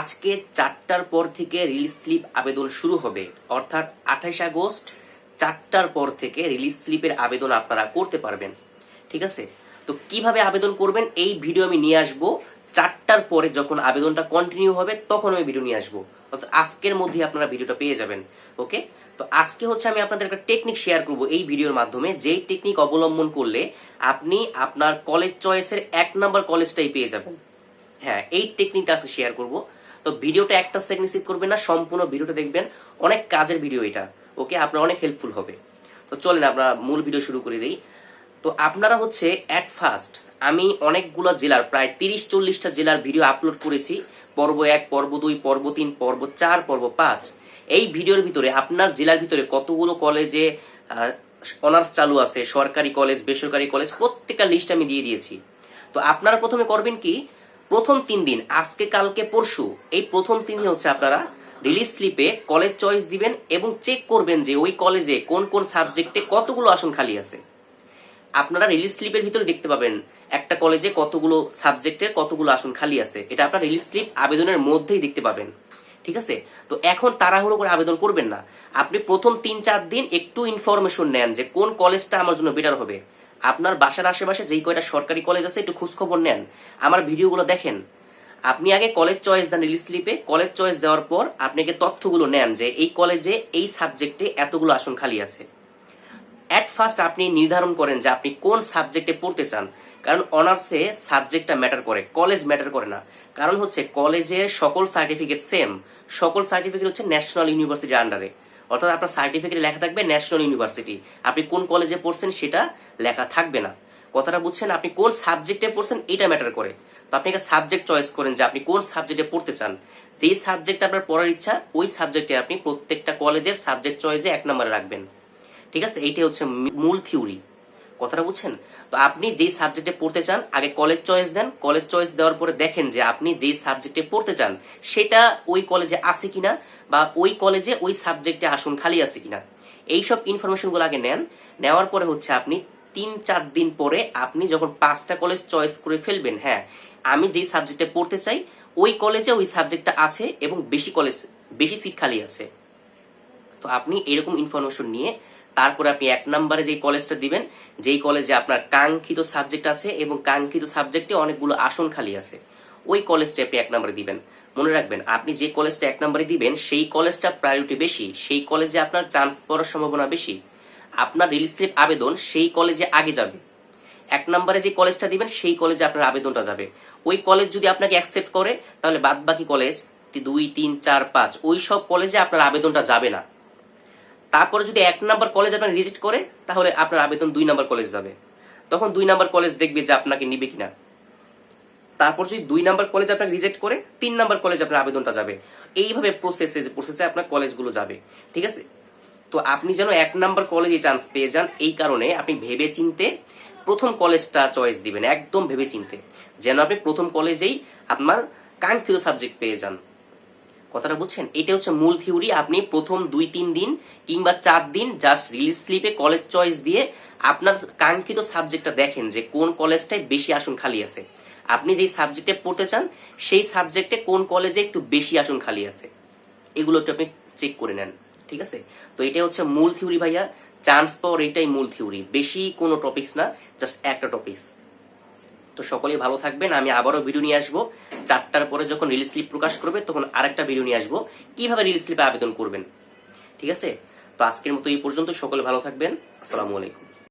আজকে চারটার পর থেকে রিলিজ স্লিপ আবেদন শুরু হবে। অর্থাৎ আঠাইশ আগস্ট চারটার পর থেকে রিলিজ স্লিপের আবেদন আপনারা করতে পারবেন। ঠিক আছে? তো কীভাবে আবেদন করবেন এই ভিডিও আমি নিয়ে আসব। চারটার পরে যখন আবেদনটা কন্টিনিউ হবে, তখন আমি ভিডিও নিয়ে আসব। অর্থাৎ আজকের মধ্যে আপনারা ভিডিওটা পেয়ে যাবেন। ওকে? তো আজকে হচ্ছে আমি আপনাদের একটা টেকনিক শেয়ার করব এই ভিডিওর মাধ্যমে। যেই টেকনিক অবলম্বন করলে আপনি আপনার কলেজ চয়েসের এক নাম্বার কলেজটাই পেয়ে যাবেন। হ্যাঁ এই টেকনিকটা আজকে শেয়ার করব। তো ভিডিওটা একটা সেকেন্ড স্কিপ করবেন না, সম্পূর্ণ ভিডিওটা দেখবেন। অনেক কাজের ভিডিও এটা ওকে আপনার অনেক হেল্পফুল হবে। তো চলেন আমরা মূল ভিডিও শুরু করে দিই। তো আপনারা হচ্ছে অ্যাট ফার্স্ট আমি অনেকগুলো জেলার, প্রায় তিরিশ চল্লিশটা জেলার ভিডিও আপলোড করেছি। পর্ব এক, পর্ব দুই, পর্ব তিন, পর্ব চার, পর্ব পাঁচ। এই ভিডিওর ভিতরে আপনার জেলার ভিতরে কতগুলো কলেজে অনার্স চালু আছে? সরকারি কলেজ বেসরকারি কলেজ প্রত্যেকটা লিস্ট আমি দিয়ে দিয়েছি। তো আপনারা প্রথমে করবেন কি প্রথম তিন দিন, আজকে, কালকে, পরশু, এই প্রথম তিন দিন হচ্ছে আপনারা রিলিজ স্লিপে কলেজ চয়েস দিবেন এবং চেক করবেন যে ওই কলেজে কোন কোন সাবজেক্টে কতগুলো আসন খালি আছে। আপনারা রিলিজ স্লিপের ভিতরে দেখতে পাবেন একটা কলেজে কতগুলো সাবজেক্টের কতগুলো আসন খালি আছে। এটা আপনার রিলিজ স্লিপ আবেদনের মধ্যেই দেখতে পাবেন। ঠিক আছে? তো এখন তাড়াহুড়ো করে আবেদন করবেন না। আপনি প্রথম তিন, চার দিন একটু ইনফরমেশন নেন যে কোন কলেজটা আমার জন্য বেটার হবে। আপনার বাসার আশেপাশে যেই কয়টা সরকারি কলেজ আছে একটু খোঁজ খবর নেন। আমার ভিডিওগুলো দেখেন। আপনি আগে কলেজ চয়েস দেন রিলিজ স্লিপে কলেজ চয়েস দেওয়ার পর আপনি আগে তথ্যগুলো নেন যে এই কলেজে এই সাবজেক্টে এতগুলো আসন খালি আছে। অ্যাট ফার্স্ট আপনি নির্ধারণ করেন যে আপনি কোন সাবজেক্টে পড়তে চান। কারণ অনার্সে সাবজেক্টটা ম্যাটার করে কলেজ ম্যাটার করে না। কারণ হচ্ছে কলেজের সকল সার্টিফিকেট সেম সকল সার্টিফিকেট হচ্ছে ন্যাশনাল ইউনিভার্সিটির আন্ডারে অর্থাৎ আপনার সার্টিফিকেটে লেখা থাকবে ন্যাশনাল ইউনিভার্সিটি আপনি কোন কলেজে পড়ছেন সেটা লেখা থাকবে না। কথাটা বুঝছেন? আপনি কোন সাবজেক্টে পড়ছেন এটা ম্যাটার করে। তো আপনি একটা সাবজেক্ট চয়েস করেন যে আপনি কোন সাবজেক্টে পড়তে চান। যেই সাবজেক্ট আপনার পড়ার ইচ্ছা, ওই সাবজেক্টে আপনি প্রত্যেকটা কলেজের সাবজেক্ট চয়েসে এক নম্বরে রাখবেন। ঠিক আছে? এইটাই হচ্ছে মূল থিওরি কথাটা বুঝছেন? তো আপনি যেই সাবজেক্টে পড়তে চান, আগে কলেজ চয়েস দেন। কলেজ চয়েস দেওয়ার পরে দেখেন যে আপনি যেই সাবজেক্টে পড়তে চান, সেটা ওই কলেজে আছে কিনা বা ওই কলেজে ওই সাবজেক্টে আসন খালি আছে কিনা। এইসব ইনফরমেশনগুলো আগে নেন। নেওয়ার পরে হচ্ছে আপনি তিন চার দিন পরে আপনি যখন পাঁচটা কলেজ চয়েস করে ফেলবেন হ্যাঁ আমি যেই সাবজেক্টে পড়তে চাই, ওই কলেজে ওই সাবজেক্টটা আছে এবং বেশি কলেজ বেশি সিট খালি আছে। তো আপনি এরকম ইনফরমেশন নিয়ে তারপরে আপনি এক নম্বরে যেই কলেজটা দিবেন, যেই কলেজে আপনার কাঙ্ক্ষিত সাবজেক্ট আছে এবং কাঙ্ক্ষিত সাবজেক্টে অনেকগুলো আসন খালি আছে, ওই কলেজটা আপনি এক নম্বরে দিবেন। মনে রাখবেন, আপনি যে কলেজটা এক নম্বরে দিবেন, সেই কলেজটা প্রায়োরিটি বেশি, সেই কলেজে আপনার চান্স পাওয়ার সম্ভাবনা বেশি। আপনার রিলিজ স্লিপ আবেদন সেই কলেজে আগে যাবে। এক নম্বরে যে কলেজটা দিবেন, সেই কলেজে আপনার আবেদনটা যাবে। ওই কলেজ যদি আপনাকে অ্যাকসেপ্ট করে, তাহলে বাদ বাকি কলেজ দুই, তিন, চার, পাঁচ, ওই সব কলেজে আপনার আবেদনটা যাবে না। তারপরে যদি এক নাম্বার কলেজ আপনার রিজেক্ট করে, তাহলে আপনার আবেদন দুই নাম্বার কলেজ যাবে। তখন দুই নাম্বার কলেজ দেখবে যে আপনাকে নিবে কিনা। তারপর যদি দুই নাম্বার কলেজ আপনাকে রিজেক্ট করে, তিন নাম্বার কলেজ আপনার আবেদনটা যাবে। এইভাবে প্রসেসে যে প্রসেসে আপনার কলেজগুলো যাবে। ঠিক আছে? তো আপনি যেন এক নাম্বার কলেজে চান্স পেয়ে যান, এই কারণে আপনি ভেবে চিনতে প্রথম কলেজটা চয়েস দিবেন, একদম ভেবে চিনতে যেন আপনি প্রথম কলেজেই আপনার কাঙ্ক্ষিত সাবজেক্ট পেয়ে যান। কথাটা বুঝছেন? এটা হচ্ছে মূল থিওরি। আপনি প্রথম দুই, তিন দিন কিংবা চার দিন জাস্ট রিলিজ স্লিপে কলেজ চয়েস দিয়ে আপনার কাঙ্ক্ষিত সাবজেক্টটা দেখেন যে কোন কলেজটায় বেশি আসন খালি আছে। আপনি যেই সাবজেক্টে পড়তে চান, সেই সাবজেক্টে কোন কলেজে একটু বেশি আসন খালি আছে। এগুলো একটু আপনি চেক করে নেন, ঠিক আছে? তো এটাই হচ্ছে মূল থিওরি ভাইয়া। চান্স পাওয়ার এটাই মূল থিওরি। বেশি কোনো টপিকস না জাস্ট একটা টপিকস তো সকলেই ভালো থাকবেন। আমি আবারও ভিডিও নিয়ে আসব। চারটার পরে যখন রিলিজ স্লিপ প্রকাশ করবে, তখন আরেকটা ভিডিও নিয়ে আসব। কীভাবে রিলিজ স্লিপে আবেদন করবেন? ঠিক আছে? তো আজকের মতো এই পর্যন্ত। সকলে ভালো থাকবেন। আসসালামু আলাইকুম।